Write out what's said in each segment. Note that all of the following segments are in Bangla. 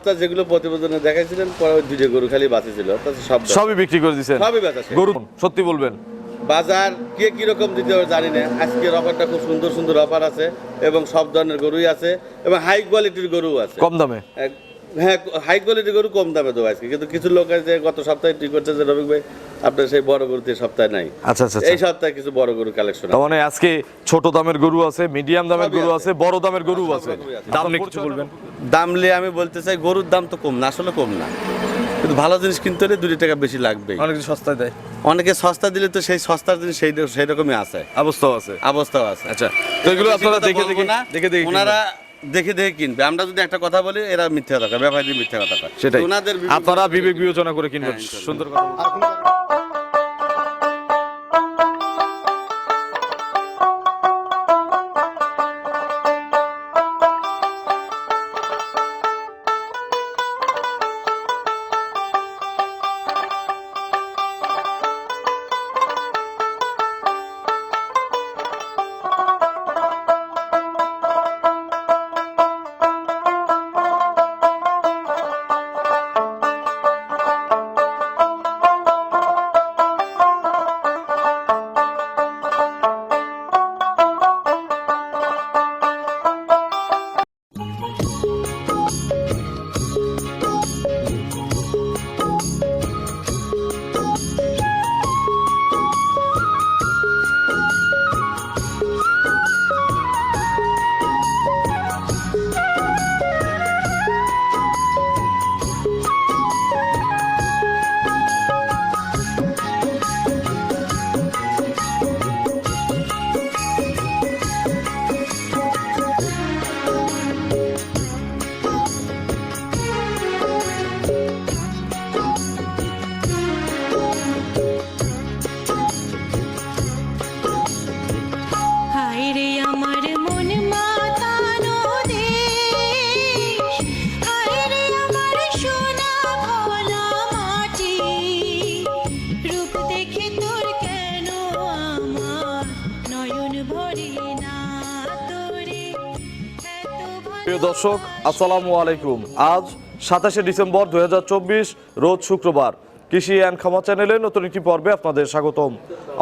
সপ্তাহ যেগুলো প্রতিবেদনে দেখাইছিলেন পরে ওই দুটো গরু খালি বাঁচি ছিল। সব সবই বিক্রি করে দিয়েছেন সবই বেচা শেষ। গরু সত্যি বলবেন? বাজার কে কীরকম দিতে হবে জানি না। আজকের অফারটা খুব সুন্দর সুন্দর অফার আছে এবং সব ধরনের গরুই আছে এবং হাই কোয়ালিটির গরু আছে। কম দামে? এক- হ্যাঁ হাই কোয়ালিটির গরু কম দামে দেবো আজকে কিন্তু কিছু লোক আছে গত সপ্তাহে ঠিক করছে যে রবিক ভাই আপনার সেই বড় গরু দিয়ে সপ্তাহে নাই। আচ্ছা আচ্ছা এই আচ্ছা। সপ্তাহে কিছু বড় গরু কালেকশন তার মানে আজকে ছোট দামের গরু আছে মিডিয়াম দামের গরু আছে। বড় দামের গরু আছে। দাম নিয়ে কিছু বলবেন? দাম নিয়ে আমি বলতে চাই গরুর দাম তো কম না আসলে কম না। কিন্তু ভালো জিনিস কিনতে হলে দুটি টাকা বেশি লাগবে অনেক কিছু সস্তায় দেয়। অনেকে সস্তা দিলে তো সেই সস্তার জিনিস সেই সেই রকমই আছে। অবস্থাও আছে। অবস্থাও আছে। আচ্ছা তো এগুলো আপনারা দেখে দেখে না। দেখে দেখে ওনারা দেখে দেখে কিনবে। আমরা যদি একটা কথা বলি এরা মিথ্যা কথা ব্যাপারী মিথ্যা কথা। সেটাই। আপনারা বিবেক বিবেচনা করে কিনবেন। হ্যাঁ, সুন্দর কথা। দর্শক, আসসালামু আলাইকুম। আজ সাতাশে ডিসেম্বর দুই হাজার চব্বিশ, রোজ শুক্রবার। কৃষি অ্যান্ড খামার চ্যানেলে নতুন একটি পর্বে আপনাদের স্বাগতম।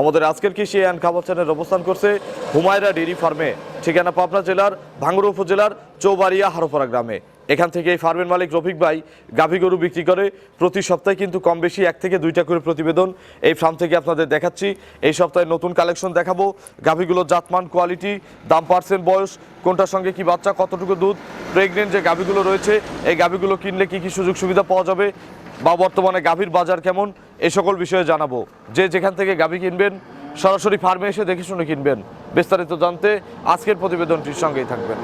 আমাদের আজকের কৃষি অ্যান্ড খামার চ্যানেল অবস্থান করছে হুমায়রা ডেরি ফার্মে, ঠিকানা পাবনা জেলার ভাঙ্গুর উপজেলার চৌবাড়িয়া হারোপাড়া গ্রামে। এখান থেকে এই ফার্মের মালিক রফিক ভাই গাভী গরু বিক্রি করে। প্রতি সপ্তাহে কিন্তু কম বেশি এক থেকে দুইটা করে প্রতিবেদন এই ফার্ম থেকে আপনাদের দেখাচ্ছি। এই সপ্তাহে নতুন কালেকশন দেখাবো। গাভীগুলোর জাতমান কোয়ালিটি দাম পার্সেন্ট বয়স, কোনটার সঙ্গে কি বাচ্চা, কতটুকু দুধ প্রেগনেন্ট যে গাভীগুলো রয়েছে, এই গাভীগুলো কিনলে কি কি সুযোগ সুবিধা পাওয়া যাবে বা বর্তমানে গাভীর বাজার কেমন এই সকল বিষয়ে জানাব। যে যেখান থেকে গাভী কিনবেন, সরাসরি ফার্মে এসে দেখে শুনে কিনবেন। বিস্তারিত জানতে আজকের প্রতিবেদনটির সঙ্গেই থাকবেন।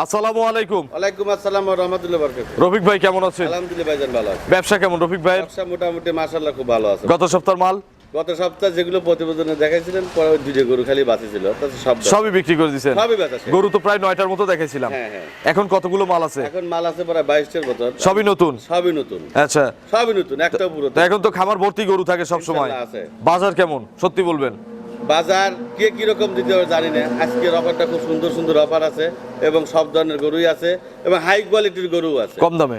আসসালামু আলাইকুম। ওয়ালাইকুম আসসালাম ওয়া রাহমাতুল্লাহি ওয়া বারাকাতুহু। রফিক ভাই কেমন আছেন? আলহামদুলিল্লাহ ভাইজান ভালো আছে। ব্যবসা কেমন রফিক ভাইয়ের ব্যবসা মোটামুটি মাশাআল্লাহ খুব ভালো আছে। গত সপ্তাহের মাল? গত সপ্তাহ যেগুলো প্রতিবেদনে দেখাইছিলেন পরে দুইটা গরু খালি বাঁচি ছিল সব সবই বিক্রি করে দিচ্ছেন সবই বেচা গরু তো প্রায় নয়টার মতো দেখেছিলাম হ্যাঁ, হ্যাঁ। এখন কতগুলো মাল আছে? এখন মাল আছে প্রায় বাইশটার বছর সবই নতুন? সবই নতুন। আচ্ছা। সবই নতুন একটা পুরো এখন তো খামার ভর্তি গরু থাকে সব সময়। আছে। বাজার কেমন? সত্যি বলবেন। বাজার কে কীরকম দিতে হবে জানি না। আজকের অফারটা খুব সুন্দর সুন্দর অফার আছে এবং সব ধরনের গরুই আছে এবং হাই কোয়ালিটির গরু আছে। কম দামে?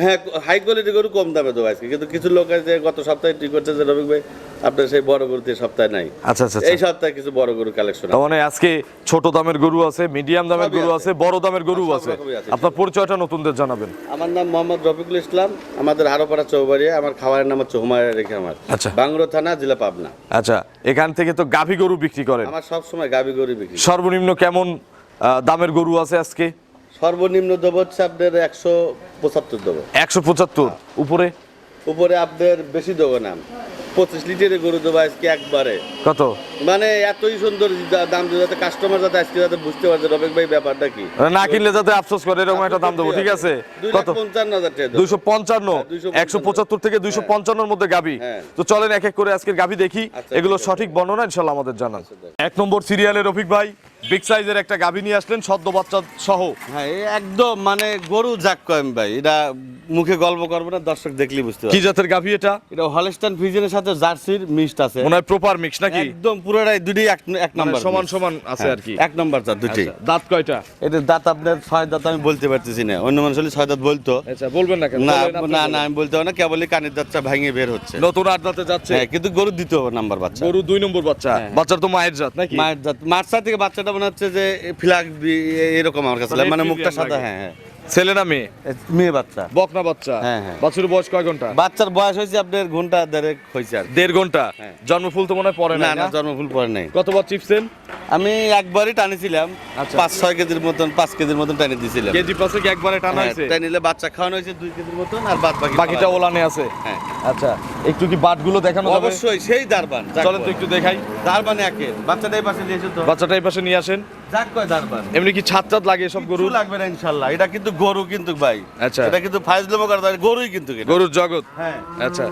হ্যাঁ হাই কোয়ালিটি গরু কম দামে দেবো আজকে কিন্তু কিছু লোক আছে গত সপ্তাহে ঠিক করছে যে রবিক ভাই আপনার সেই বড় গরু দিয়ে সপ্তাহে নাই। আচ্ছা আচ্ছা এই আচ্ছা। সপ্তাহে কিছু বড় গরু কালেকশন মানে আজকে ছোট দামের গরু আছে মিডিয়াম দামের গরু আছে। বড় দামের গরু আছে। আপনার পরিচয়টা নতুনদের জানাবেন। আমার নাম মোহাম্মদ রফিকুল ইসলাম আমাদের হারোপাড়া চৌবাড়িয়া আমার খাবারের নাম হচ্ছে হুমায়রা রেখে আমার। আচ্ছা। বাংলো থানা জেলা পাবনা। আচ্ছা এখান থেকে তো গাভী গরু বিক্রি করেন। আমার সব সময় গাবি গরু বিক্রি সর্বনিম্ন কেমন দামের গরু আছে আজকে? সর্বনিম্ন দেবো হচ্ছে আপনার একশো পঁচাত্তর দেবো একশো পঁচাত্তর? উপরে? উপরে আপনার বেশি দেবো না পঁচিশ লিটারের গরু দেবো আজকে একবারে। কত? মানে এতই সুন্দর দাম দেবো যাতে কাস্টমার যাতে আজকে যাতে বুঝতে পারছে রবেক ভাই ব্যাপারটা কি। না কিনলে যাতে আফসোস করে এরকম একটা দাম দেবো ঠিক আছে? কত? পঞ্চান্ন হাজার টাকা দেবো। দুইশো পঞ্চান্ন? হ্যাঁ, 255 একশো পঁচাত্তর থেকে দুইশো পঞ্চান্নর মধ্যে গাভী হ্যাঁ। তো চলেন এক এক করে আজকের গাভী দেখি। আচ্ছা, এগুলো সঠিক বর্ণনা ইনশাল্লাহ আমাদের জানান। এক নম্বর সিরিয়ালের রফিক ভাই বিগ সাইজের একটা গাভী নিয়ে আসলেন সদ্য বাচ্চা সহ। হ্যাঁ এই একদম মানে গরু যাক কয়েম ভাই এটা মুখে গল্প করব না দর্শক দেখলেই বুঝতে কি পারবে। জাতের গাভী এটা? এটা হলস্টাইন ফ্রিজেনের সাথে জার্সির মিক্সড আছে। মনে হয় প্রপার মিক্স নাকি? একদম পুরোটাই দুটোই এক এক মানে নাম্বার সমান সমান আছে হ্যাঁ, আর কি। এক নাম্বার জাত দুটোই আচ্ছা, দাঁত কয়টা? এটা দাঁত আপনার ছয় দাঁত আমি বলতে পারতেছি না। অন্য মানুষ হলে ছয় দাঁত বলতো। আচ্ছা বলবেন না কেন? না বলেন, না না আমি বলতে পারব না কেবলই কানের দাঁতটা ভেঙে বের হচ্ছে। নতুন আট দাঁতে যাচ্ছে। হ্যাঁ কিন্তু গরু দ্বিতীয় নাম্বার বাচ্চা। গরু দুই নম্বর বাচ্চা। হ্যাঁ। বাচ্চার তো মায়ের জাত নাকি? মায়ের দাঁত মার্চা থেকে বাচ্চাটা মনে হচ্ছে যে ফ্ল্যাগ এরকম আমার কাছে। মানে মানে মুখটা সাদা হ্যাঁ হ্যাঁ। ছেলে না মেয়ে? মেয়ে বাচ্চা। বকনা বাচ্চা? হ্যাঁ, হ্যাঁ। বয়স কয় ঘণ্টা? বাচ্চার বয়স হয়েছে আপনার ঘণ্টা দেড়েক হয়েছে আর দেড় ঘণ্টা? হ্যাঁ। জন্মফুল তো মনে হয় না না জন্মফুল নাই। কতবার আমি একবারই টানিছিলাম। আচ্ছা। পাঁচ ছয় কেজির মতন পাঁচ কেজির মতন টানি দিয়েছিলাম কেজি কি একবারে টানা হ্যাঁ, হয়েছে? টানিলে বাচ্চা খাওয়ানো হয়েছে দুই কেজির মতন আর বাদ বাকি বাকিটা ওলানে আছে? হ্যাঁ। আচ্ছা একটু কি বাটগুলো দেখানো যাবে? অবশ্যই সেই দারবান চলেন তো একটু দেখাই। দারবান একে বাচ্চাটা এই পাশে দিয়েছে তো। বাচ্চাটা এই পাশে নিয়ে আসেন। যাক কয় দারবান এমনি কি ছাদ ছাদ লাগে সব গরু লাগবে না ইনশাল্লাহ। এটা কিন্তু গরু কিন্তু ভাই। আচ্ছা। এটা কিন্তু ফাইজলামো করা গরুই কিন্তু গরুর জগৎ। হ্যাঁ। আচ্ছা।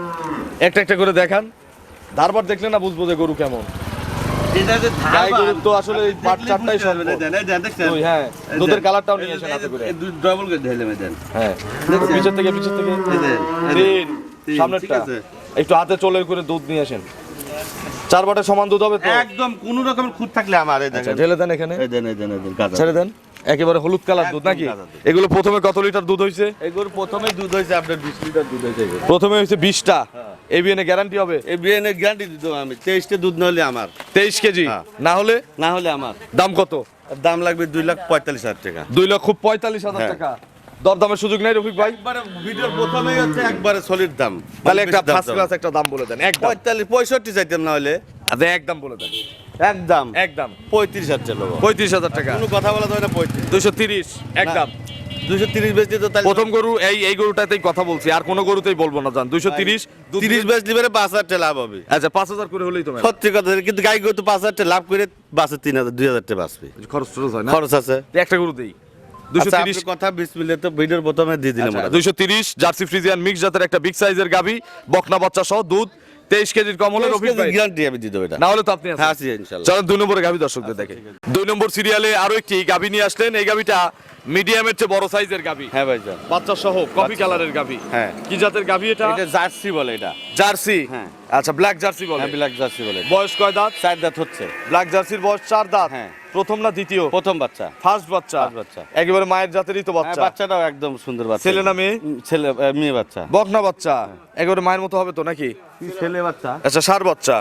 একটা একটা করে দেখান। ধারবার দেখলে না বুঝব যে গরু কেমন। এটা যে গাই তো আসলে পাট চারটাই? দুই, হ্যাঁ। দুধের কালারটাও নিয়ে যে- আসেন হাতে করে। ডবল করে ঢেলে দেন হ্যাঁ। দেখছেন? থেকে তিন। সামনেরটা। একটু হাতে চলে করে দুধ নিয়ে আসেন। চার বাটে সমান দুধ হবে তো? একদম কোন রকমের খুঁত থাকলে আমার এই আচ্ছা দেখেন। ঢেলে দেন এখানে। এই দেন এই দেন এই দেন। ছেড়ে দেন। একেবারে হলুদ কালার দুধ নাকি? এগুলো প্রথমে কত লিটার দুধ হয়েছে এই গরু প্রথমেই দুধ হয়েছে আপনার বিশ লিটার দুধ গরু। প্রথমে হয়েছে বিশটা। এবিএনে গ্যারান্টি হবে? এই বিয়েনের গ্যারান্টি দিত আমি। তেইশটা দুধ না হলে আমার। তেইশ কেজি? হ্যাঁ। না হলে? না হলে আমার। দাম কত? দাম লাগবে দুই লাখ পঁয়তাল্লিশ হাজার টাকা। দুই লক্ষ পঁয়তাল্লিশ হাজার হ্যাঁ। টাকা। দরদামের সুযোগ নেই রফিক ভাই। ভিডিওর প্রথমেই হচ্ছে একবারে সলিড দাম। তাহলে একটা ফার্স্ট ক্লাস একটা দাম বলে দেন একদম। পঁয়তাল্লিশ পঁয়ষট্টি চাইতাম না হলে। আচ্ছা একদম বলে দেন। একদম। একদম। পঁয়ত্রিশ হাজার পঁয়ত্রিশ হাজার টাকা। কোনো কথা বলা যায় না পঁয়ত্রিশ। তিরিশ একদম। দুশো তিরিশ বেচলি তো তাহলে প্রথম গরু এই এই গরুটাতেই কথা বলছি আর কোনো গরুতেই বলব না জান। দুইশো তিরিশ তিরিশ বেচলি পাঁচ হাজার টাকা লাভ হবে। আচ্ছা পাঁচ হাজার করে হলেই তো ম্যাডাম সত্যি কথা কিন্তু গাই গরু তো পাঁচ হাজার টাকা লাভ করে বাসে তিন হাজার দুই হাজার টাকা বাঁচবে। খরচ টরচ হয় না? খরচ আছে। একটা গরু দেই। দুইশো আচ্ছা, তিরিশ আপনার কথা বিশ মিলে তো ভিডিওর প্রথমে দিয়ে দিলাম ওটা। দুইশো তিরিশ জার্সি ফ্রিজিয়ান মিক্স জাতের একটা বিগ সাইজের গাভি বকনা বাচ্চা সহ দুধ তেইশ কেজির কম হলে রফিক ভাই। গ্যারান্টি আমি দিয়ে দেবো এটা। না হলে তো আপনি আছেন। হ্যাঁ আছি ইনশাল্লাহ। চলেন দুই নম্বরে গাভি দর্শকদের দেখে। দুই নম্বর সিরিয়ালে আরও একটি গাভি নিয়ে আসলেন। এই গাভিটা মিডিয়ামের চেয়ে বড় সাইজের গাভি। হ্যাঁ ভাইজান। বাচ্চা সহ কফি কালারের গাভি। হ্যাঁ। কি জাতের গাভি এটা? এটা জার্সি বলে এটা। জার্সি? হ্যাঁ। আচ্ছা ব্ল্যাক জার্সি বলে। হ্যাঁ ব্ল্যাক জার্সি বলে বয়স কয় দাঁত? চার দাঁত হচ্ছে। ব্ল্যাক জার্সির বয়স চার দাঁত। হ্যাঁ। প্রথম না দ্বিতীয়? প্রথম বাচ্চা। ফার্স্ট বাচ্চা। বাচ্চা। একেবারে মায়ের জাতেরই তো হ্যাঁ, বাচ্চা বাচ্চাটাও একদম সুন্দর বাচ্চা। ছেলে না মেয়ে? ছেলে মেয়ে বাচ্চা। বকনা বাচ্চা। একেবারে মায়ের মতো হবে তো নাকি? ছেলে বাচ্চা। আচ্ছা সার বাচ্চা।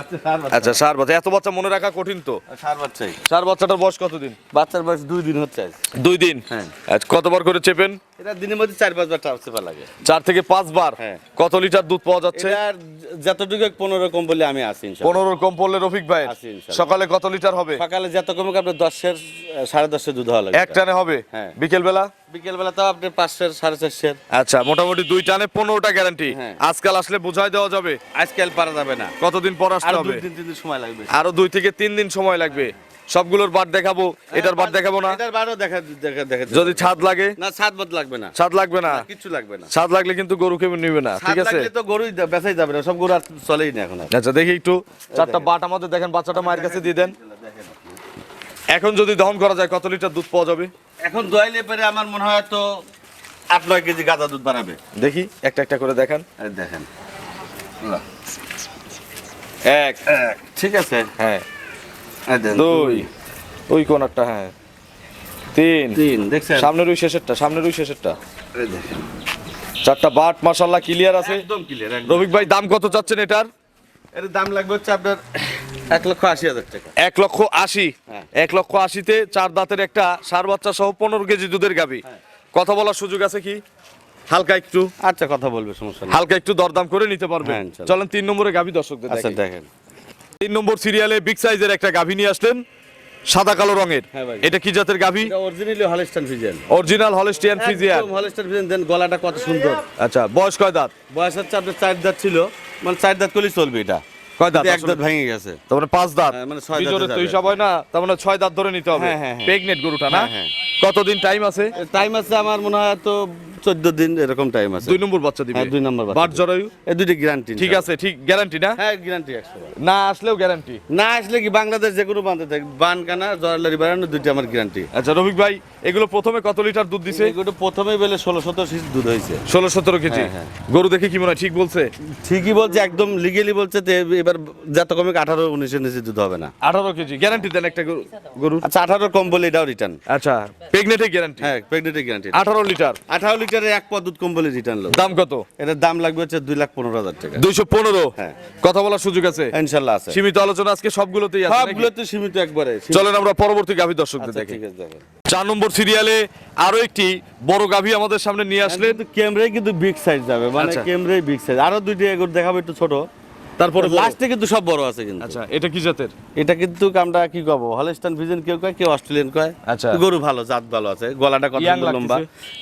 আচ্ছা সার বাচ্চা। আচ্ছা সার বাচ্চা। এত বাচ্চা মনে রাখা কঠিন তো। সার বাচ্চাই। সার বাচ্চাটার বয়স কতদিন? বাচ্চার বয়স দুই দিন হচ্ছে দুই দিন? হ্যাঁ। আচ্ছা, কতবার করে চেপেন? এটা দিনের মধ্যে চার পাঁচবার ট্রান্সফার লাগে। চার থেকে পাঁচবার হ্যাঁ। কত লিটার দুধ পাওয়া যাচ্ছে? এটার যতটুকু পনেরো কম বলে আমি আসি পনেরো কম পড়লে রফিক ভাই সকালে কত লিটার হবে? সকালে যত কমে আপনার দশের সাড়ে দশের দুধ হওয়া লাগে এক টানে হবে? হ্যাঁ। বিকেল বেলা বিকেল বেলা তো আপনার পাঁচশের সাড়ে চারশের। আচ্ছা মোটামুটি দুই টানে পনেরোটা গ্যারান্টি হ্যাঁ। আজকাল আসলে বোঝাই দেওয়া যাবে। আজকাল পারা যাবে না। কতদিন পর আসতে হবে? তিন দিন সময় লাগবে। আরও দুই থেকে তিন দিন সময় লাগবে। সবগুলোর বাদ দেখাবো এটার বাদ দেখাবো না। এটার বারও দেখা দেখা দেখা যদি ছাদ লাগে? না সাত বাদ লাগবে না। ছাদ লাগবে না? কিছু লাগবে না। ছাদ লাগলে কিন্তু গরু কেউ নিবে না ঠিক আছে? তো গরুই দা- বেচাই যাবে না সব গরু আর চলেই না এখন আচ্ছা দেখি একটু চারটা বাট আমাদের দেখেন বাচ্চাটা মায়ের কাছে দিয়ে দেন। এখন যদি দহন করা যায় কত লিটার দুধ পাওয়া যাবে? এখন দোয়াইলে পরে আমার মনে হয় তো আট নয় কেজি গাঁদা দুধ বাড়াবে দেখি একটা একটা করে দেখান। দেখেন। এক। এক, ঠিক আছে। হ্যাঁ। দুই ওই কোনারটা হ্যাঁ। তিন। তিন দেখছেন? সামনের ওই শেষেরটা সামনের ওই শেষেরটা। চারটা বাট মাশাল্লাহ ক্লিয়ার আছে। একদম ক্লিয়ার রবিক ভাই দাম কত চাচ্ছেন এটার? এর দাম লাগবে হচ্ছে আপনার এক লক্ষ আশি হাজার টাকা। এক লক্ষ আশি। হ্যাঁ। এক লক্ষ আশিতে চার দাঁতের একটা সার বাচ্চা সহ পনেরো কেজি দুধের গাবি হ্যাঁ। কথা বলার সুযোগ আছে কি? হালকা একটু। আচ্ছা কথা বলবে সমস্যা হালকা একটু দরদাম করে নিতে পারবে। হ্যাঁ, চলেন তিন নম্বরে গাভী দর্শকদের আচ্ছা দেখেন। তিন নম্বর সিরিয়ালে বিগ সাইজের একটা গাভী নিয়ে আসলেন সাদা কালো রঙের। হ্যাঁ এটা কি জাতের গাভী? Originally Holstein Friesian original Holstein Friesian Holstein Friesian then গলাটা কত সুন্দর। আচ্ছা বয়স কয় দাঁত? বয়স হচ্ছে আপনার চার দাঁত ছিল। মানে চার দাঁত করলেই চলবে এটা। কয় দাঁত? এক? দাঁত ভেঙে গেছে। তার মানে পাঁচ দাঁত। হ্যাঁ, মানে ছয় দাঁতে তো হিসাব হয় না তার মানে ছয় দাঁত ধরে নিতে হবে। হ্যাঁ, হ্যাঁ। প্রেগনেন্ট গরুটা না। কতদিন টাইম আছে? টাইম আছে আমার মনে হয় তো চোদ্দ দিন এরকম টাইম আছে। দুই নম্বর বাচ্চা দিবে। হ্যাঁ, দুই নম্বর বাট জরায়ু? এই দুটি গ্যারান্টি ঠিক আছে ঠিক গ্যারান্টি না? হ্যাঁ গ্যারান্টি না আসলেও গ্যারান্টি না আসলে কি বাংলাদেশ যে কোনো বান্ধে থাকে জরালারি বাড়ানো দুইটা আমার গ্যারান্টি আচ্ছা রফিক ভাই এগুলো প্রথমে কত লিটার দুধ দিছে? এগুলো প্রথমেই বেলে ষোলো সতেরো শিশু দুধ হয়েছে। ষোলো সতেরো কেজি। হ্যাঁ, গরু দেখে কি মনে হয় ঠিক বলছে? ঠিকই বলছে একদম লিগেলি বলছে তো এবার যত কমে আঠারো উনিশের নিচে দুধ হবে না। আঠারো কেজি গ্যারান্টি দেন একটা গরু- আচ্ছা আঠারো কম বলে এটাও রিটার্ন আচ্ছা প্রেগনেটে গ্যারান্টি হ্যাঁ প্রেগনেন্টের গ্যারান্টি আঠারো লিটার। আঠারো লিটারে এক পদ দুধ কম বলে রিটার্ন লোক। দাম কত? এটার দাম লাগবে হচ্ছে দুই লাখ পনেরো হাজার টাকা। দুইশো পনেরো? হ্যাঁ। কথা বলার সুযোগ আছে? ইনশাল্লাহ আছে। সীমিত আলোচনা আজকে সবগুলোতেই আছে নাকি? সবগুলো সীমিত একবারে। চলেন আমরা পরবর্তী গাভী দর্শকদের আচ্ছা, দেখি। ঠিক আছে চার নম্বর সিরিয়ালে আরও একটি বড় গাভী আমাদের সামনে নিয়ে আসলেন। কিন্তু ক্যামেরায় কিন্তু বিগ সাইজ যাবে। মানে আচ্ছা। ক্যামেরায় বিগ সাইজ আরও দুইটি এগুলো দেখাবো একটু ছোট। তারপরে বড়। লাস্টে কিন্তু সব বড় আছে কিন্তু। আচ্ছা এটা কি জাতের? এটা কিন্তু আমরা কি কব হলস্টান ভিজন কেউ কয় কেউ অস্ট্রেলিয়ান কয়। আচ্ছা। গরু ভালো জাত ভালো আছে গলাটা কত লম্বা।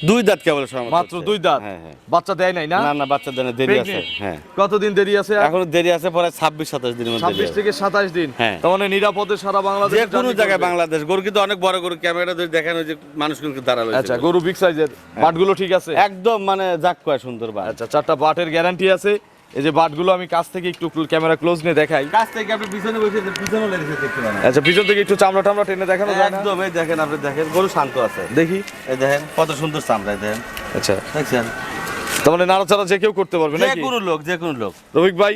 দুই দাঁত কেবল মাত্র দুই দাঁত? হ্যাঁ হ্যাঁ। বাচ্চা দেয় নাই না? না না বাচ্চা দেনে দেরি আছে হ্যাঁ। কতদিন দেরি আছে এখনও দেরি আছে পরে ছাব্বিশ সাতাশ দিনের মধ্যে ছাব্বিশ আছে। থেকে সাতাশ দিন। হ্যাঁ। তার মানে নিরাপদে সারা বাংলাদেশ যে কোনো জায়গায় বাংলাদেশ গরু কিন্তু অনেক বড় গরু ক্যামেরা যদি দেখেন যে মানুষ কিন্তু দাঁড়াল আচ্ছা গরু বিগ সাইজের বাটগুলো ঠিক আছে? একদম মানে যাক কয় সুন্দর বা আচ্ছা চারটা বাটের গ্যারান্টি আছে। এই যে বাটগুলো আমি কাছ থেকে একটু ক্যামেরা ক্লোজ নিয়ে দেখাই। কাছ থেকে আপনি পিছনে বসে পিছনে লেগেছে দেখতে পারেন। আচ্ছা পিছন থেকে একটু চামড়া টামড়া টেনে দেখানো যায় না? একদম এই দেখেন আপনি দেখেন গরু শান্ত আছে। দেখি। এই দেখেন কত সুন্দর চামড়া দেখেন। আচ্ছা। দেখছেন? তাহলে মানে নাড়াচাড়া যে কেউ করতে পারবে নাকি? যে কোনো লোক যে কোনো লোক। রবিক ভাই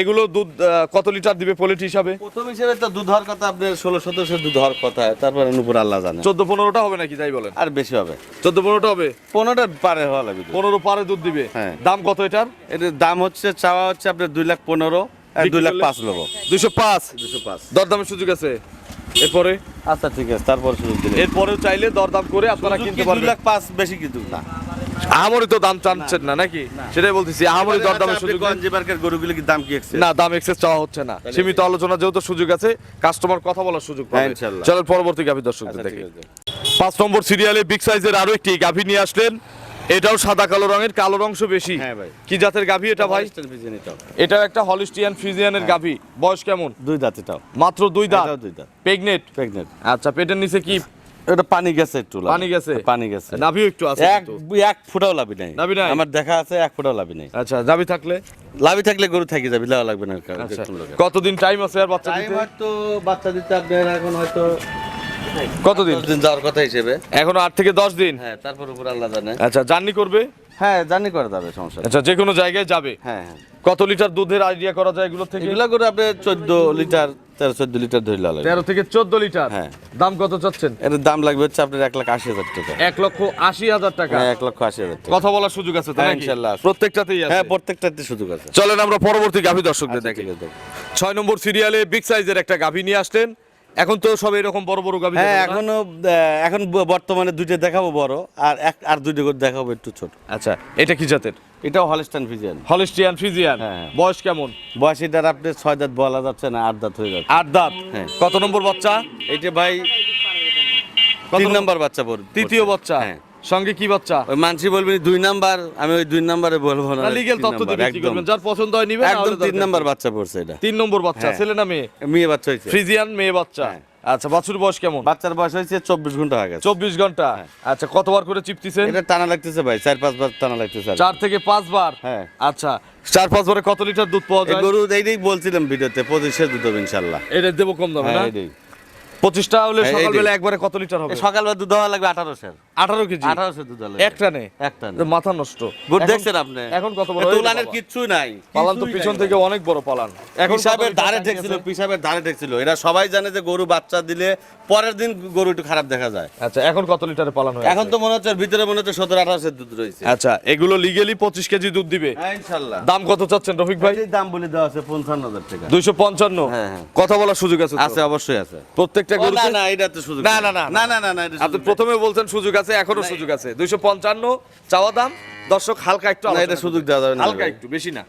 এগুলো দুধ কত লিটার দিবে পোলিট হিসাবে? প্রথম হিসেবে তো দুধ হওয়ার কথা আপনার ষোলো সতেরোশো দুধ হওয়ার কথা তারপরে উপর আল্লাহ জানে। চোদ্দ পনেরোটা হবে নাকি তাই বলেন? আর বেশি হবে। চোদ্দ পনেরোটা হবে? পনেরোটা পারে হওয়া লাগবে। পনেরো পারে দুধ দিবে। হ্যাঁ। দাম কত এটার? এটার দাম হচ্ছে চাওয়া হচ্ছে আপনার দুই লাখ পনেরো আর দুই লাখ পাঁচ লোক দুশো পাঁচ? দুশো পাঁচ। দরদামের সুযোগ আছে? এরপরে? আচ্ছা ঠিক আছে তারপর সুযোগ দিলে। এরপরেও চাইলে দরদাম করে আপনারা কিনতে কি দুই লাখ পাঁচ বেশি কিন্তু না। আহামরি তো দাম চাচ্ছেন না নাকি? সেটাই বলতেছি আহামরি দরদামের সুযোগ গঞ্জিবার্কের গরুগুলি কি দাম কি এক্সেস না দাম এক্সেস চাওয়া হচ্ছে না। সীমিত আলোচনা যেহেতু সুযোগ আছে কাস্টমার কথা বলার সুযোগ হ্যাঁ, পাবে। চলেন পরবর্তী গাভী দর্শকদের আচ্ছা, দেখি। পাঁচ নম্বর সিরিয়ালে বিগ সাইজের আরও একটি গাভী নিয়ে আসলেন। এটাও সাদা কালো রঙের কালো অংশ বেশি। হ্যাঁ ভাই। কি জাতের গাভী এটা ভাই। এটাও। একটা হলিস্টিয়ান ফ্রিজিয়ানের গাভী। বয়স কেমন? দুই দাঁত এটাও। মাত্র দুই দাঁত। দুই দাঁত। প্রেগনেট প্রেগনেন্ট আচ্ছা পেটের নিচে কি এটা পানি গেছে একটু পানি গেছে? পানি গেছে। নাভিও একটু আছে এক। এক ফুটাও লাভি নাই। লাভি নাই? আমার দেখা আছে এক ফুটাও লাভি নাই। আচ্ছা যাবি থাকলে? লাভি থাকলে গরু থাকি যাবি লাভ লাগবে না আচ্ছা। কতদিন টাইম আছে আর বাচ্চা টাইম দিতে? হয়তো বাচ্চা দিতে আপনার এখন হয়তো কতদিন? দিন যাওয়ার কথা হিসেবে। এখনও আট থেকে দশ দিন? হ্যাঁ তারপর উপর আল্লাহ জানে। আচ্ছা জার্নি করবে? হ্যাঁ জানি করে যাবে সমস্যা আচ্ছা যে কোনো জায়গায় যাবে? হ্যাঁ হ্যাঁ। কত লিটার দুধের আইডিয়া করা যায় এগুলো থেকে? এগুলা করে আপনি চোদ্দ লিটার তেরো চোদ্দ লিটার ধরে লাগবে। তেরো থেকে চোদ্দ লিটার? হ্যাঁ। দাম কত চাচ্ছেন? এর দাম লাগবে হচ্ছে আপনার এক লাখ আশি হাজার টাকা। এক লক্ষ আশি হাজার টাকা। হ্যাঁ এক লক্ষ আশি হাজার টাকা। কথা বলার সুযোগ আছে তো হ্যাঁ, নাকি? ইনশাল্লাহ প্রত্যেকটাতেই আছে। হ্যাঁ প্রত্যেকটাতে সুযোগ আছে। চলেন আমরা পরবর্তী গাভী দর্শকদের আচ্ছা, দেখি। ঠিক ছয় নম্বর সিরিয়ালে বিগ সাইজের একটা গাভী নিয়ে আসলেন। এখন তো সব এরকম বড় বড় গাভী হ্যাঁ এখনও এখন বর্তমানে দুইটা দেখাবো বড় আর এক আর দুইটা করে দেখাবো একটু ছোট। আচ্ছা এটা কি জাতের? এটাও হলস্টান ফিজিয়ান হলিস্টিয়ান হ্যাঁ। বয়স কেমন? বয়স এটার আপনি ছয় দাঁত বলা যাচ্ছে না আট দাঁত হয়ে যাচ্ছে। আট দাঁত। হ্যাঁ। কত নম্বর বাচ্চা? এইটা ভাই তিন নম্বর? বাচ্চা পড় তৃতীয় বাচ্চা। হ্যাঁ। সঙ্গে কি বাচ্চা? ওই মানসি বলবেন দুই নাম্বার আমি ওই দুই নাম্বারে বলব না। লিগেল তথ্য দিবে কি করবেন। যার পছন্দ হয় নিবেন একদম তিন নাম্বার বাচ্চা পড়ছে এটা। তিন নম্বর বাচ্চা হ্যাঁ। ছেলে না মেয়ে? মেয়ে বাচ্চা হয়েছে। ফ্রিজিয়ান মেয়ে বাচ্চা। হ্যাঁ। আচ্ছা বাছুর বয়স কেমন? বাচ্চার বয়স হয়েছে চব্বিশ ঘণ্টা হয়ে গেছে। চব্বিশ ঘণ্টা? আচ্ছা কতবার করে চিপতেছে এটা টানা লাগতেছে ভাই চার পাঁচ বার টানা লাগতেছে চার থেকে পাঁচ বার? হ্যাঁ। আচ্ছা চার পাঁচ বারে কত লিটার দুধ পাওয়া যায়? গরু এইটাই বলছিলাম ভিডিওতে পঁচিশে দুধ হবে ইনশাল্লাহ। এটা দেবো কম দামে না? হ্যাঁ পঁচিশটা হলে হ্যাঁ, সকালবেলা একবারে কত লিটার হবে? সকালবেলা দুধ হওয়া লাগবে আঠারোশের। আঠারো কেজি। আঠারোশো দুধ হওয়া একটা নে। একটা তো মাথা নষ্ট। গুড দেখছেন আপনি? এখন কত বড় তুলানের কিচ্ছু নাই। পালান তো পিছন থেকে অনেক বড় পালান। এখন পিসাবের ধারে ঠেকছিল পিসাবের ধারে ঠেকছিল। এরা সবাই জানে যে গরু বাচ্চা দিলে পরের দিন গরু একটু খারাপ দেখা যায়। আচ্ছা এখন কত লিটারে পালান হয়ে এখন তো মনে হচ্ছে ভিতরে মনে হচ্ছে সতেরো দুধ রয়েছে। আচ্ছা এগুলো লিগেলি পঁচিশ কেজি দুধ দিবে। হ্যাঁ, ইনশাল্লাহ। দাম কত চাচ্ছেন রফিক ভাই? দাম বলে দেওয়া আছে পঞ্চান্ন হাজার টাকা। দুইশো পঞ্চান্ন? হ্যাঁ, হ্যাঁ। কথা বলার সুযোগ আছে আছে অবশ্যই আছে। প্রত্যেকটা গরু না না এটা তো সুযোগ না, না, না, না না না না আপনি প্রথমে বলছেন সুযোগ আছে এখনও সুযোগ আছে। দুইশো পঞ্চান্ন চাওয়া দাম। দর্শক হালকা একটু এটা সুযোগ দেওয়া যাবে হালকা একটু বেশি না।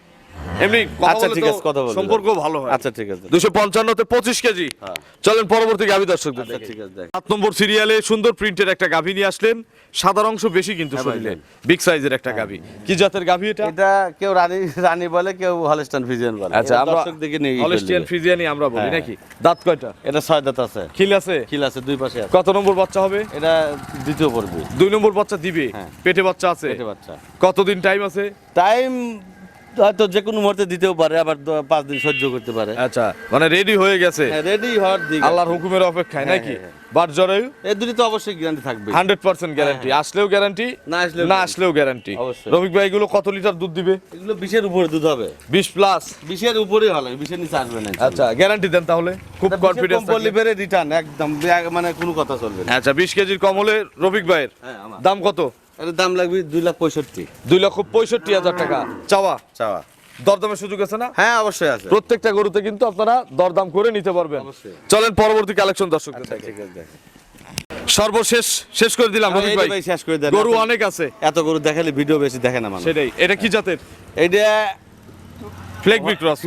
এমনি আচ্ছা, ঠিক আছে, কথা বলব। সম্পর্ক ভালো হয়। আচ্ছা ঠিক আছে। দুশো পঞ্চান্নতে পঁচিশ কেজি। হ্যাঁ। চলেন পরবর্তী গাভী দর্শকদের আচ্ছা ঠিক আছে সাত নম্বর সিরিয়ালে সুন্দর প্রিন্টের একটা গাভী নিয়ে আসলেন। সাদার অংশ বেশি কিন্তু হ্যাঁ শরীরে। বিগ সাইজের একটা গাভী। কি জাতের গাভী এটা? এটা কেউ রানী রানী বলে কেউ হলস্টাইন ফিজিয়ান বলে। আচ্ছা আমরা দর্শক দেখে নিয়ে ই করে হলিস্টিয়ান নেবে। ফ্রিজিয়ানি আমরা বলি হ্যাঁ। নাকি? দাঁত কয়টা? এটা ছয় দাঁত আছে। খিল আছে? খিল আছে দুই পাশে আছে। কত নম্বর বাচ্চা হবে? এটা দ্বিতীয় পড়বে দুই নম্বর বাচ্চা দিবে? হ্যাঁ। পেটে বাচ্চা আছে? পেটে বাচ্চা। কতদিন টাইম আছে? টাইম হয়তো যে কোনো মুহূর্তে দিতেও পারে আবার পাঁচ দিন সহ্য করতে পারে। আচ্ছা মানে রেডি হয়ে গেছে। রেডি হওয়ার দিক। আল্লাহর হুকুমের অপেক্ষায় হ্যাঁ, নাকি? হ্যাঁ, বার জরায়ু এই দুটি তো অবশ্যই গ্যারান্টি থাকবে। হান্ড্রেড পার্সেন্ট গ্যারান্টি আসলেও গ্যারান্টি না আসলেও না আসলেও গ্যারান্টি। রফিক ভাই এগুলো কত লিটার দুধ দিবে? এগুলো বিশের উপরে দুধ হবে। বিশ প্লাস বিশের উপরে হলে বিশের নিচে আসবে না আচ্ছা গ্যারান্টি দেন তাহলে। খুব কনফিডেন্স পল্লিবেরে রিটার্ন একদম মানে কোনো কথা চলবে না। আচ্ছা বিশ কেজির কম হলে রফিক ভাইয়ের। হ্যাঁ দাম কত? এর দাম লাগবে দুই লাখ পঁয়ষট্টি। দুই লক্ষ পঁয়ষট্টি হাজার টাকা। চাওয়া? চাওয়া। দরদামের সুযোগ আছে না? হ্যাঁ অবশ্যই আছে। প্রত্যেকটা গরুতে কিন্তু আপনারা দরদাম করে নিতে পারবেন। চলেন পরবর্তী কালেকশন দর্শক আচ্ছা, ঠিক আছে দেখেন। সর্বশেষ শেষ করে দিলাম রবি ভাই। ভাই শেষ করে দেন গরু অনেক আছে। এত গরু দেখালে ভিডিও বেশি দেখে না মানুষ। সেটাই এটা কি জাতের? এইটা ফ্লেগবি ক্রস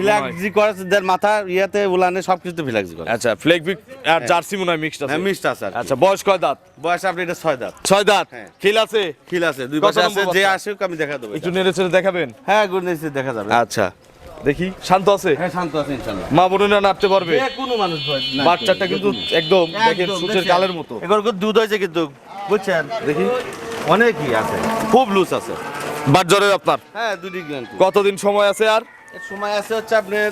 করে দেন মাথা ইয়াতে উলানে সব কিছু ফিলাক্সি করে। আচ্ছা ফ্লেগবি আর জার্সি মনে হয় মিক্সড আছে। হ্যাঁ মিক্সড আছে আচ্ছা বয়স কয় দাঁত? বয়স আপনি এটা ছয় দাঁত। ছয় দাঁত? হ্যাঁ। খিল আছে? খিল আছে দুই পাশে আছে যে? আসুক আমি দেখা দেবো একটু নেড়ে চেড়ে দেখাবেন? হ্যাঁ গুড নিউজ দেখা যাবে। আচ্ছা দেখি শান্ত আছে? হ্যাঁ শান্ত আছে ইনশাআল্লাহ। মা বোনেরা নাড়তে পারবে। কোনো মানুষ ভয় বাচ্চাটা কিন্তু একদম দেখেন সুচের কালের মতো। এগুলো দুধ হয়েছে কিন্তু বুঝছেন? দেখি। অনেকই আছে। খুব লুজ আছে। বাট জ্বরের আপনার। হ্যাঁ দুটি কতদিন সময় আছে আর? সময় আছে হচ্ছে আপনার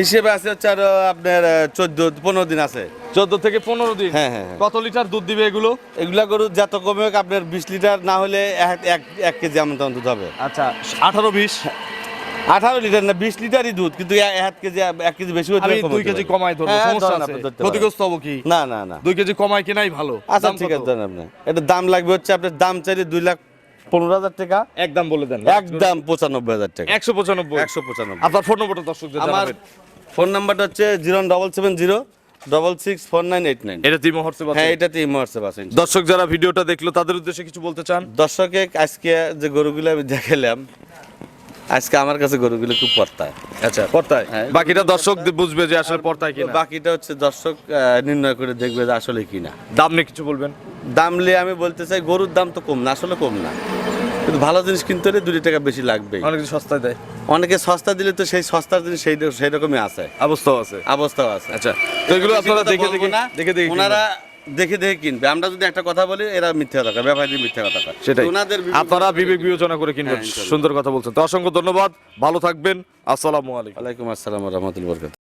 হিসেবে আছে হচ্ছে আর আপনার চোদ্দ পনেরো দিন আছে। চোদ্দ থেকে পনেরো দিন? হ্যাঁ, হ্যাঁ, হ্যাঁ। কত লিটার দুধ দিবে এগুলো? এগুলা গরু যত কমে হোক আপনার বিশ লিটার না হলে এক কেজি এমন তেমন দুধ হবে। আচ্ছা আঠারো বিশ? আঠারো লিটার না বিশ লিটারই দুধ কিন্তু এক কেজি এক কেজি বেশি হতে দুই কেজি কমাই ধরবো হ্যাঁ, সমস্যা আছে। ক্ষতিগ্রস্ত হব কি? না না না। দুই কেজি কমাই কেনাই ভালো। আচ্ছা ঠিক আছে আপনি। এটা দাম লাগবে হচ্ছে আপনার দাম চাইলে দুই লাখ পনেরো হাজার টাকা? একদম বলে দেন। একদম পঁচানব্বই হাজার টাকা। একশো পঁচানব্বই। একশো পঁচানব্বই। আপনার ফোন নম্বরটা দর্শকদের আমার ফোন নাম্বারটা হচ্ছে zero double seven zero double six four nine eight nine. এটা তিমো হোয়াটসঅ্যাপ আছে হ্যাঁ এটাতে হোয়াটসঅ্যাপ আছে দর্শক যারা ভিডিওটা দেখল তাদের উদ্দেশ্যে কিছু বলতে চান? দর্শকে আজকে যে গরুগুলো আমি দেখালাম আজকে আমার কাছে গরুগুলো খুব পর্তায়। আচ্ছা পর্তায়? হ্যাঁ। বাকিটা দর্শক বুঝবে যে আসলে পর্তায় কিনা। বাকিটা হচ্ছে দর্শক নির্ণয় করে দেখবে যে আসলে কিনা। দাম নিয়ে কিছু বলবেন? দাম নিয়ে আমি বলতে চাই গরুর দাম তো কম না আসলে কম না। কিন্তু ভালো জিনিস কিনতে হলে দুটি টাকা বেশি লাগবে অনেক কিছু সস্তায় দেয়। অনেকে সস্তা দিলে তো সেই সস্তার জিনিস সেই সেই রকমই আছে। অবস্থাও আছে। অবস্থাও আছে। আচ্ছা তো এগুলো আপনারা দেখে দেখে না। দেখে দেখে ওনারা দেখে দেখে কিনবে। আমরা যদি একটা কথা বলি এরা মিথ্যা কথা ব্যাপারী মিথ্যা কথা। সেটাই। ওনাদের আপনারা বিবেক বিবেচনা করে কিনবেন। হ্যাঁ, সুন্দর কথা বলছেন। তো অসংখ্য ধন্যবাদ। ভালো থাকবেন। আসসালামু আলাইকুম। ওয়ালাইকুম আসসালাম রহমতুল বরকাত